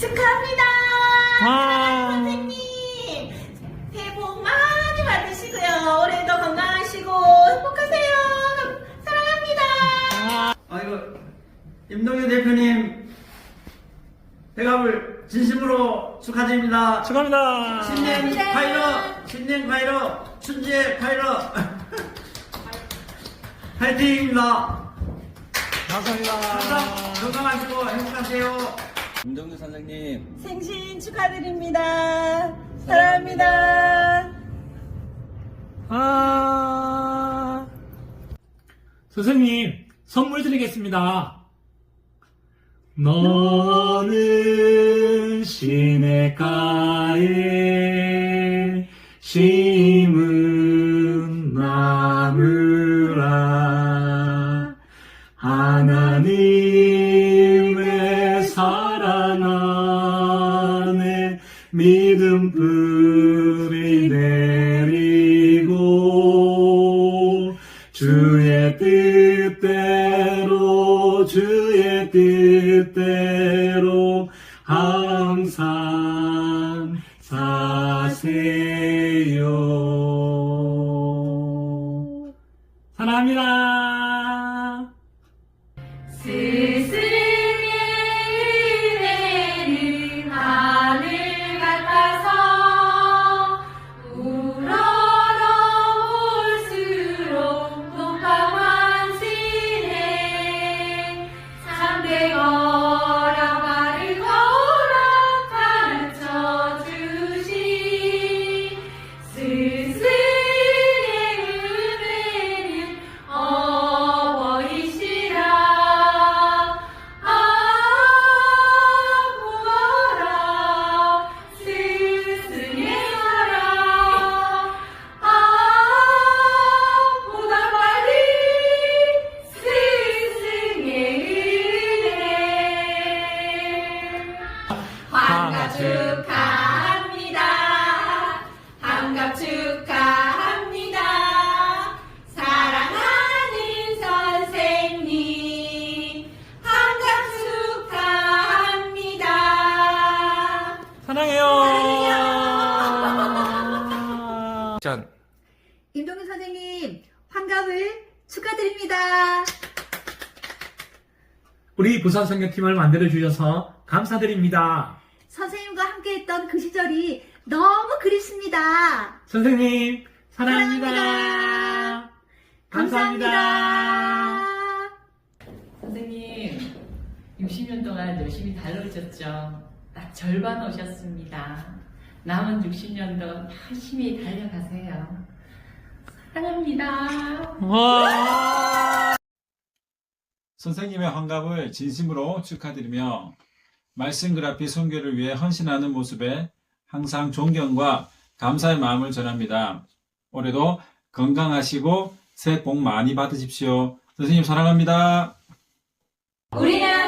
축하합니다. 아. 선생님, 새해 복 많이 받으시고요. 올해도 건강하시고 행복하세요. 사랑합니다. 아이고, 임동현 대표님, 대갑을 진심으로 축하드립니다. 축하합니다. 신년 파이러, 신년 파이러, 춘지의 파이러. 파이팅입니다. 감사합니다. 항상 건강하시고 행복하세요. 김정주 선생님 생신 축하드립니다. 사랑합니다. 아. 선생님, 선물 드리겠습니다. 너는 시냇가에 심은 믿음 뿌리 내리고 주의 뜻대로 주의 뜻대로 항상 사세요. 사랑합니다. 축하합니다. 환갑 축하합니다. 사랑하는 선생님, 환갑 축하합니다. 사랑해요. 짠. 임동윤 선생님, 환갑을 축하드립니다. 우리 부산 성교팀을 만들어 주셔서 감사드립니다. 선생님과 함께했던 그 시절이 너무 그립습니다. 선생님, 사랑합니다. 감사합니다. 감사합니다. 선생님, 60년 동안 열심히 달려오셨죠? 딱 절반 오셨습니다. 남은 60년도 열심히 달려가세요. 사랑합니다. 와. 선생님의 환갑을 진심으로 축하드리며 말씀 그라피 선교를 위해 헌신하는 모습에 항상 존경과 감사의 마음을 전합니다. 올해도 건강하시고 새해 복 많이 받으십시오. 선생님 사랑합니다. 우리는